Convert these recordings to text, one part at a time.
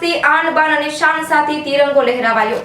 હસ્તે આન બાન અને શાન સાથે તિરંગો લહેરાવાયો.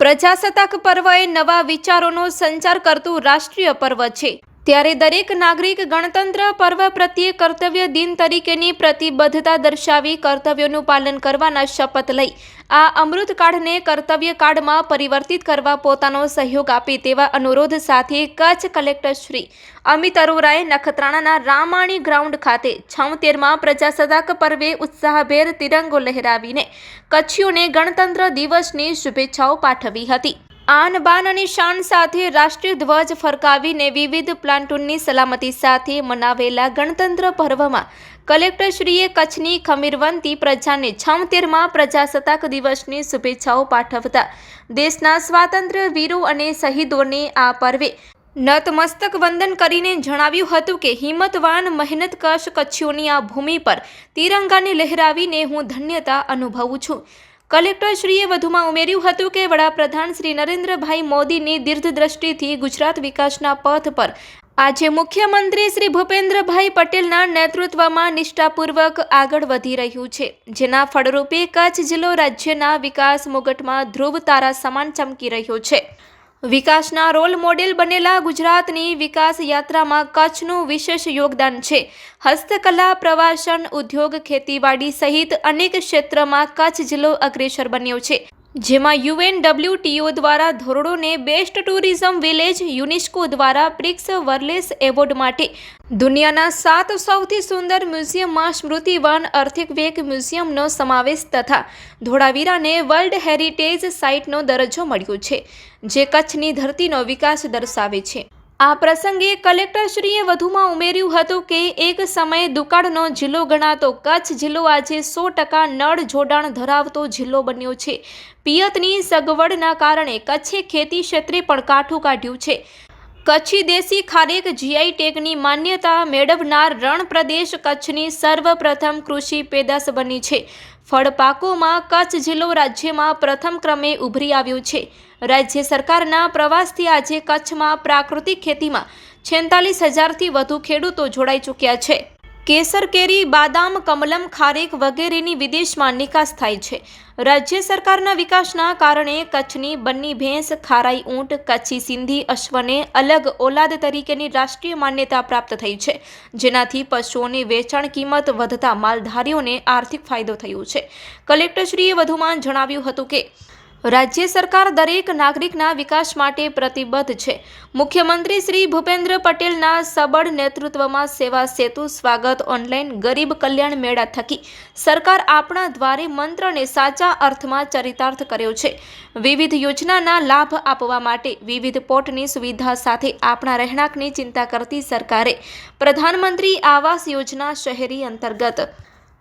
પ્રજાસત્તાક પર્વ એ નવા વિચારોનો સંચાર કરતું રાષ્ટ્રીય પર્વ છે. ત્યારે દરેક નાગરિક ગણતંત્ર પર્વ પ્રત્યે કર્તવ્ય દિન તરીકેની પ્રતિબદ્ધતા દર્શાવી કર્તવ્યોનું પાલન કરવાના શપથ લઈ આ અમૃતકાળને કર્તવ્ય કાળમાં પરિવર્તિત કરવા પોતાનો સહયોગ આપે તેવા અનુરોધ સાથે કચ્છ કલેક્ટર શ્રી અમિત અરોરાએ નખત્રાણાના રામાણી ગ્રાઉન્ડ ખાતે છોતેરમાં પ્રજાસત્તાક પર્વે ઉત્સાહભેર તિરંગો લહેરાવીને કચ્છીઓને ગણતંત્ર દિવસની શુભેચ્છાઓ પાઠવી હતી. આન બાન અને શાન સાથે રાષ્ટ્રીય ધ્વજ ફરકાવીને વિવિધ પ્લાન્ટૂનની સલામતી સાથે મનાવેલા ગણતંત્ર પર્વમાં કલેક્ટરશ્રીએ કચ્છની ખમીરવંતી પ્રજાને છોતેરમાં પ્રજાસત્તાક દિવસની શુભેચ્છાઓ પાઠવતા દેશના સ્વાતંત્ર્ય વીરો અને શહીદોને આ પર્વે નતમસ્તક વંદન કરીને જણાવ્યું હતું કે, હિંમતવાન, મહેનતકશ કચ્છીઓની આ ભૂમિ પર તિરંગાને લહેરાવીને હું ધન્યતા અનુભવું છું. કલેક્ટરશ્રીએ વધુમાં ઉમેર્યું હતું કે વડાપ્રધાન શ્રી નરેન્દ્રભાઈ મોદીની દીર્ઘદ્રષ્ટિથી ગુજરાત વિકાસના પથ પર આજે મુખ્યમંત્રી શ્રી ભૂપેન્દ્રભાઈ પટેલના નેતૃત્વમાં નિષ્ઠાપૂર્વક આગળ વધી રહ્યું છે, જેના ફળરૂપે કચ્છ જિલ્લો રાજ્યના વિકાસ મુગટમાં ધ્રુવ તારા સમાન ચમકી રહ્યો છે. વિકાસના રોલ મોડેલ બનેલા ગુજરાતની વિકાસ યાત્રામાં કચ્છનું વિશેષ યોગદાન છે. હસ્તકલા, પ્રવાસન, ઉદ્યોગ, ખેતીવાડી સહિત અનેક ક્ષેત્રમાં કચ્છ જિલ્લો અગ્રેસર બન્યો છે. જેમાં યુએનડબ્લ્યુટીઓ દ્વારા ધોરડોને બેસ્ટ ટુરિઝમ વિલેજ યુનેસ્કો દ્વારા પ્રિક્સ વર્લેસ એવોર્ડ માટે દુનિયાના સાત સૌથી સુંદર મ્યુઝિયમમાં સ્મૃતિવન અર્થિકવેક મ્યુઝિયમનો સમાવેશ તથા ધોળાવીરાને વર્લ્ડ હેરિટેજ સાઇટનો દરજ્જો મળ્યો છે, જે કચ્છની ધરતીનો વિકાસ દર્શાવે છે. આ પ્રસંગે કલેક્ટરશ્રીએ વધુમાં ઉમેર્યું હતું કે એક સમયે દુકાળનો જિલ્લો ગણાતો કચ્છ જિલ્લો આજે સો ટકા નળ જોડાણ ધરાવતો જિલ્લો બન્યો છે. પિયતની સગવડના કારણે કચ્છે ખેતી ક્ષેત્રે પણ કાઠું કાઢ્યું છે. કચ્છી દેશી ખારેક જીઆઈ ટેગની માન્યતા મેળવનાર રણ પ્રદેશ કચ્છની સર્વપ્રથમ કૃષિ પેદાશ બની છે. ફળપાકોમાં કચ્છ જિલ્લો રાજ્યમાં પ્રથમ ક્રમે ઉભરી આવ્યો છે. રાજ્ય સરકારના પ્રવાસથી આજે કચ્છમાં પ્રાકૃતિક ખેતીમાં છેતાલીસ હજારથી વધુ ખેડૂતો જોડાઈ ચૂક્યા છે. કેસર કેરી, બાદામ, કમલમ, ખારેક વગેરેની વિદેશમાં નિકાસ થાય છે. રાજ્ય સરકારના વિકાસના કારણે કચ્છની બન્ની ભેંસ, ખારાઈ ઊંટ, કચ્છી સિંધી અશ્વને અલગ ઓલાદ તરીકેની રાષ્ટ્રીય માન્યતા પ્રાપ્ત થઈ છે, જેનાથી પશુઓની વેચાણ કિંમત વધતા માલધારીઓને આર્થિક ફાયદો થયો છે. કલેક્ટરશ્રીએ વધુમાં જણાવ્યું હતું કે રાજ્ય સરકાર દરેક નાગરિકના વિકાસ માટે પ્રતિબદ્ધ છે. મુખ્યમંત્રી શ્રી ભૂપેન્દ્ર પટેલના સબળ નેતૃત્વમાં સેવા સેતુ સ્વાગત ઓનલાઈન ગરીબ કલ્યાણ મેળા થકી સરકાર આપણા દ્વારે મંત્રને સાચા અર્થમાં ચરિતાર્થ કર્યો છે. વિવિધ યોજનાના લાભ આપવા માટે વિવિધ પોર્ટની સુવિધા સાથે આપણા રહેણાંકની ચિંતા કરતી સરકારે પ્રધાનમંત્રી આવાસ યોજના શહેરી અંતર્ગત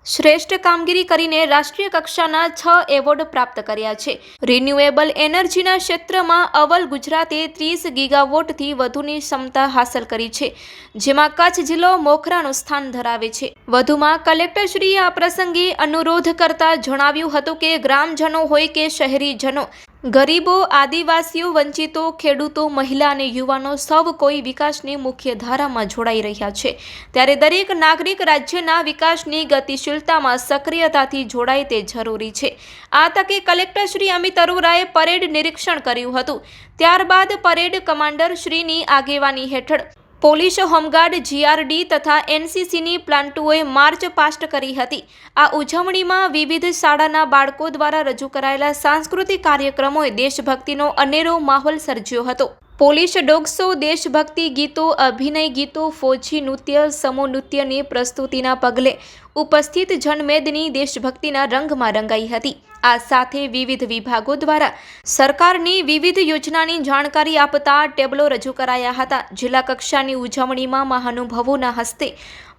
શ્રેષ્ઠ કામગીરી કરીને રાષ્ટ્રીય કક્ષાના છ એવોર્ડ પ્રાપ્ત કર્યા છે. રિન્યુએબલ એનર્જીના ક્ષેત્રમાં અવલ ગુજરાતે ત્રીસ ગીગાવોટથી વધુની ક્ષમતા હાંસલ કરી છે, જેમાં કચ્છ જિલ્લો મોખરાનું સ્થાન ધરાવે છે. વધુમાં કલેક્ટરશ્રીએ આ પ્રસંગે અનુરોધ કરતા જણાવ્યું હતું કે ગ્રામજનો હોય કે શહેરીજનો ગરીબો, આદિવાસીઓ, વંચિતો, ખેડૂતો, મહિલા અને યુવાનો સૌ કોઈ વિકાસની મુખ્ય ધારામાં જોડાઈ રહ્યા છે. ત્યારે દરેક નાગરિક રાજ્યના વિકાસની ગતિશીલતામાં સક્રિયતાથી જોડાય તે જરૂરી છે. આ તકે કલેક્ટર શ્રી અમિત અરોરાએ પરેડ નિરીક્ષણ કર્યું હતું. ત્યારબાદ પરેડ કમાન્ડર શ્રીની આગેવાની હેઠળ પોલીસ હોમગાર્ડ જીઆરડી તથા એનસીસીની પ્લાન્ટુઓએ માર્ચ પાસ્ટ કરી હતી. આ ઉજવણીમાં વિવિધ શાળાના બાળકો દ્વારા રજૂ કરાયેલા સાંસ્કૃતિક કાર્યક્રમોએ દેશભક્તિનો અનેરો માહોલ સર્જ્યો હતો. પોલીસ ડોગસો દેશભક્તિ ગીતો, અભિનય ગીતો, ફોજી નૃત્ય, સમૂહ નૃત્યની પ્રસ્તુતિના પગલે ઉપસ્થિત જનમેદની દેશભક્તિના રંગમાં રંગાઈ હતી. આ સાથે વિવિધ વિભાગો દ્વારા સરકારની વિવિધ યોજનાની જાણકારી આપતા ટેબલો રજૂ કરાયા હતા. જિલ્લા કક્ષાની ઉજવણીમાં મહાનુભાવોના હસ્તે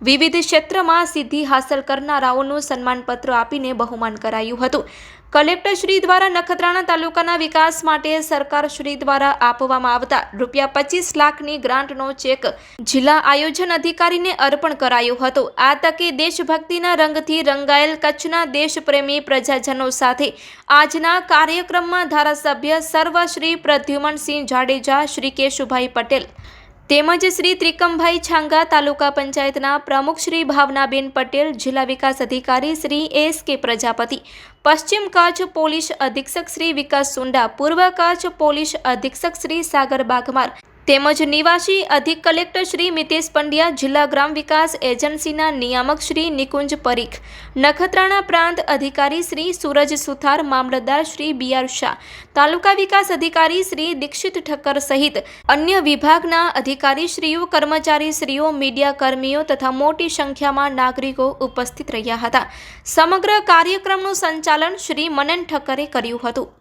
વિવિધ ક્ષેત્રમાં સિદ્ધિ હાંસલ કરનારાઓનું સન્માનપત્ર આપીને બહુમાન કરાયું હતું. કલેક્ટર શ્રી દ્વારા નખત્રાણા તાલુકાના વિકાસ માટે સરકાર શ્રી દ્વારા આપવામાં આવતા રૂપિયા પચીસ લાખની ગ્રાન્ટનો ચેક જિલ્લા આયોજન અધિકારીને અર્પણ કરાયો હતો. આ તકે દેશભક્તિના રંગથી રંગાયેલ કચ્છના દેશપ્રેમી પ્રજાજનો સાથે આજના કાર્યક્રમમાં ધારાસભ્ય સર્વ શ્રી પ્રદ્યુમનસિંહ જાડેજા, શ્રી કેશુભાઈ પટેલ તેમજ શ્રી ત્રિકમભાઈ છાંગા તાલુકા પંચાયતના પ્રમુખ શ્રી ભાવનાબેન પટેલ, જિલ્લા વિકાસ અધિકારી શ્રી એસ કે પ્રજાપતિ, પશ્ચિમ કચ્છ પોલીસ અધિક્ષક શ્રી વિકાસ સુંડા, પૂર્વ કચ્છ પોલીસ અધિક્ષક શ્રી સાગર બાગમાર તેમજ નિવાસી અધિક કલેક્ટર શ્રી મિતેશ પંડ્યા જિલ્લા ગ્રામ વિકાસ એજન્સીના નિયામક શ્રી નિકુંજ પરીખ, નખત્રાણા પ્રાંત અધિકારી શ્રી સૂરજ સુથાર, મામલતદાર શ્રી બી આર શાહ, તાલુકા વિકાસ અધિકારી શ્રી દીક્ષિત ઠક્કર સહિત અન્ય વિભાગના અધિકારીશ્રીઓ કર્મચારીશ્રીઓ મીડિયા કર્મીઓ તથા મોટી સંખ્યામાં નાગરિકો ઉપસ્થિત રહ્યા હતા. સમગ્ર કાર્યક્રમનું સંચાલન શ્રી મનન ઠક્કરે કર્યું હતું.